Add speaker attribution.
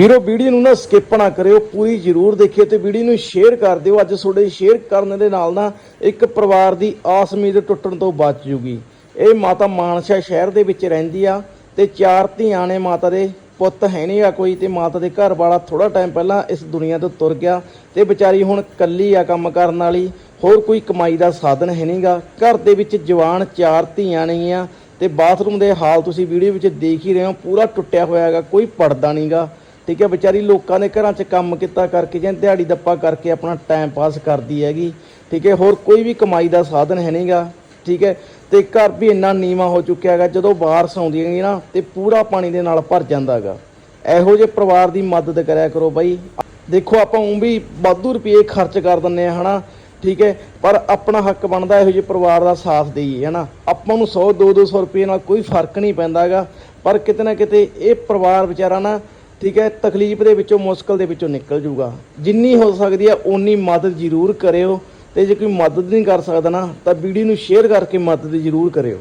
Speaker 1: ਵੀਰੋ, ਵੀਡੀਓ ਨੂੰ ਨਾ ਸਕਿਪ ਨਾ ਕਰਿਓ, ਪੂਰੀ ਜ਼ਰੂਰ ਦੇਖਿਓ ਤੇ ਵੀਡੀਓ ਨੂੰ ਸ਼ੇਅਰ ਕਰ ਦਿਓ। ਅੱਜ ਤੁਹਾਡੇ ਸ਼ੇਅਰ ਕਰਨ ਦੇ ਨਾਲ ਨਾ ਇੱਕ ਪਰਿਵਾਰ ਦੀ ਆਸ ਉਮੀਦ ਟੁੱਟਣ ਤੋਂ ਬਚ ਜੂਗੀ। ਇਹ ਮਾਤਾ ਮਾਨਸਾ ਸ਼ਹਿਰ ਦੇ ਵਿੱਚ ਰਹਿੰਦੀ ਆ ਤੇ ਚਾਰ ਧੀਆਂ ਨੇ ਮਾਤਾ ਦੇ ਪੁੱਤ ਹੈ ਨਹੀਂ ਆ ਕੋਈ ਤੇ ਮਾਤਾ ਦੇ ਘਰ ਵਾਲਾ ਥੋੜਾ ਟਾਈਮ ਪਹਿਲਾਂ ਇਸ ਦੁਨੀਆ ਤੋਂ ਤੁਰ ਗਿਆ ਤੇ ਵਿਚਾਰੀ ਹੁਣ ਕੱਲੀ ਆ ਕੰਮ ਕਰਨ ਵਾਲੀ, ਹੋਰ ਕੋਈ ਕਮਾਈ ਦਾ ਸਾਧਨ ਹੈ ਨਹੀਂਗਾ। ਘਰ ਦੇ ਵਿੱਚ ਜਵਾਨ ਚਾਰ ਧੀਆਂ ਨਹੀਂ ਆ ਤੇ ਬਾਥਰੂਮ ਦੇ ਹਾਲ ਤੁਸੀਂ ਵੀਡੀਓ ਵਿੱਚ ਦੇਖ ਹੀ ਰਹੇ ਹੋ, ਪੂਰਾ ਟੁੱਟਿਆ ਹੋਇਆ ਹੈਗਾ, ਕੋਈ ਪੜਦਾ ਨਹੀਂਗਾ। ਠੀਕ ਹੈ, ਵਿਚਾਰੀ ਲੋਕਾਂ ਦੇ ਘਰਾਂ 'ਚ ਕੰਮ ਕੀਤਾ ਕਰਕੇ ਜਾਂ ਦਿਹਾੜੀ ਦੱਪਾ ਕਰਕੇ ਆਪਣਾ ਟਾਈਮ ਪਾਸ ਕਰਦੀ ਹੈਗੀ, ਠੀਕ ਹੈ, ਹੋਰ ਕੋਈ ਵੀ ਕਮਾਈ ਦਾ ਸਾਧਨ ਹੈ ਨਹੀਂਗਾ ਠੀਕ ਹੈ, ਤੇ ਘਰ ਵੀ ਇੰਨਾ ਨੀਵਾ ਹੋ ਚੁੱਕਿਆ ਹੈਗਾ, ਜਦੋਂ ਬਾਰਿਸ਼ ਆਉਂਦੀ ਹੈਗੀ ਨਾ, ਤੇ ਪੂਰਾ ਪਾਣੀ ਦੇ ਨਾਲ ਭਰ ਜਾਂਦਾ ਹੈਗਾ। ਇਹੋ ਜਿਹੇ ਪਰਿਵਾਰ ਦੀ ਮਦਦ ਕਰਿਆ ਕਰੋ ਬਾਈ। ਦੇਖੋ, ਆਪਾਂ ਉਂ ਵੀ ਵਾਧੂ ਰੁਪਏ ਖਰਚ ਕਰ ਦਿੰਨੇ ਆ ਹਨਾ, ਠੀਕ ਹੈ, ਪਰ ਆਪਣਾ ਹੱਕ ਬਣਦਾ ਇਹੋ ਜਿਹੇ ਪਰਿਵਾਰ ਦਾ ਸਾਥ ਦੇਈਏ, ਹਨਾ। ਆਪਾਂ ਨੂੰ 100 2 200 ਰੁਪਏ ਨਾਲ ਕੋਈ ਫ਼ਰਕ ਨਹੀਂ ਪੈਂਦਾ ਹੈਗਾ, ਪਰ ਕਿਤੇ ਨਾ ਕਿਤੇ ਇਹ ਪਰਿਵਾਰ ਵਿਚਾਰਾ ਨਾ ਠੀਕ ਹੈ, ਤਕਲੀਫ ਦੇ ਵਿੱਚੋਂ, ਮੁਸ਼ਕਲ ਦੇ ਵਿੱਚੋਂ ਨਿਕਲ ਜੂਗਾ। ਜਿੰਨੀ ਹੋ ਸਕਦੀ ਹੈ, ਓਨੀ ਮਦਦ ਜ਼ਰੂਰ ਕਰਿਓ। ਤੇ ਜੇ ਕੋਈ ਮਦਦ ਨਹੀਂ ਕਰ ਸਕਦਾ ਨਾ, ਤਾਂ ਵੀਡੀਓ ਨੂੰ ਸ਼ੇਅਰ ਕਰਕੇ ਮਦਦ ਜ਼ਰੂਰ ਕਰਿਓ।